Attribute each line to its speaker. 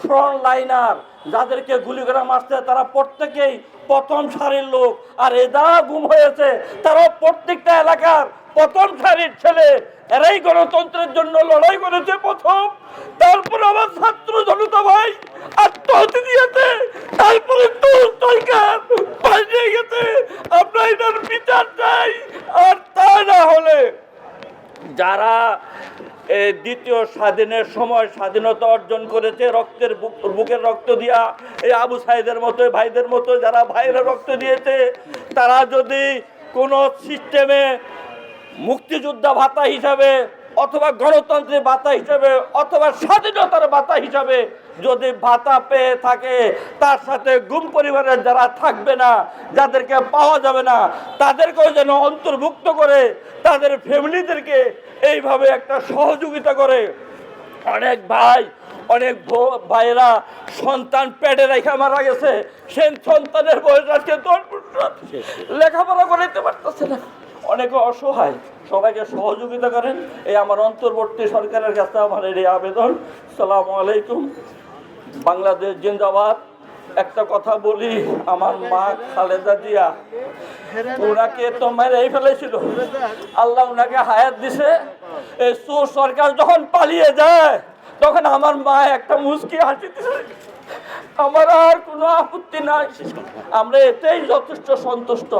Speaker 1: Front liner যাদেরকে গুলি করে মারছে তারা প্রত্যেকেই প্রথম সারির লোক। আর এদা গুম হয়েছে তারা প্রত্যেকটা এলাকার প্রথম সারির ছেলে। এরাই গণতন্ত্রের জন্য লড়াই করেছে প্রথম। তারপর আমার ছাত্র জনতা ভাই আত্মহত্যা দিয়েছে। তারপরে সরকার পাল্টে গেছে। আমরা এটার বিচার চাই, আর তা না হলে যারা দ্বিতীয় স্বাধীনের সময় স্বাধীনতা অর্জন করেছে, রক্তের বুক- বুকের রক্ত দিয়া এই আবু সাহেদের মতো ভাইদের মতো যারা ভাইরা রক্ত দিয়েছে, তারা যদি কোনো সিস্টেমে মুক্তিযোদ্ধা ভাতা হিসাবে অথবা গণতন্ত্রের ভাতা হিসাবে, অথবা স্বাধীনতার ভাতা হিসাবে যদি ভাতা পেয়ে থাকে, তার সাথে গুম পরিবারের যারা থাকবে না, যাদেরকে পাওয়া যাবে না, তাদেরকেও যেন অন্তর্ভুক্ত করে, তাদের ফ্যামিলিদেরকে এইভাবে একটা সহযোগিতা করে। অনেক ভাই, অনেক ভো- ভাইয়েরা সন্তান পেটে রেখে মারা গেছে। সেই সন্তানের বয়স আজকে লেখাপড়া করাইতে পারতেছে না। অনেকে অসহায়। সবাইকে সহযোগিতা করেন। এই আমার অন্তর্বর্তী সরকারের কাছে আমার এই আবেদন। সালাম আলাইকুম। বাংলাদেশ জিন্দাবাদ। একটা কথা বলি, আমার মা খালেদা জিয়া, ওনাকে তো মেরেই ফেলেছিল। আল্লাহ ওনাকে হায়াত দিছে। এই সুর সরকার যখন পালিয়ে যায়, তখন আমার মা একটা মুস্কি হাসি দিছে। আমার আর কোনো আপত্তি নাই। আমরা এতেই যথেষ্ট সন্তুষ্ট।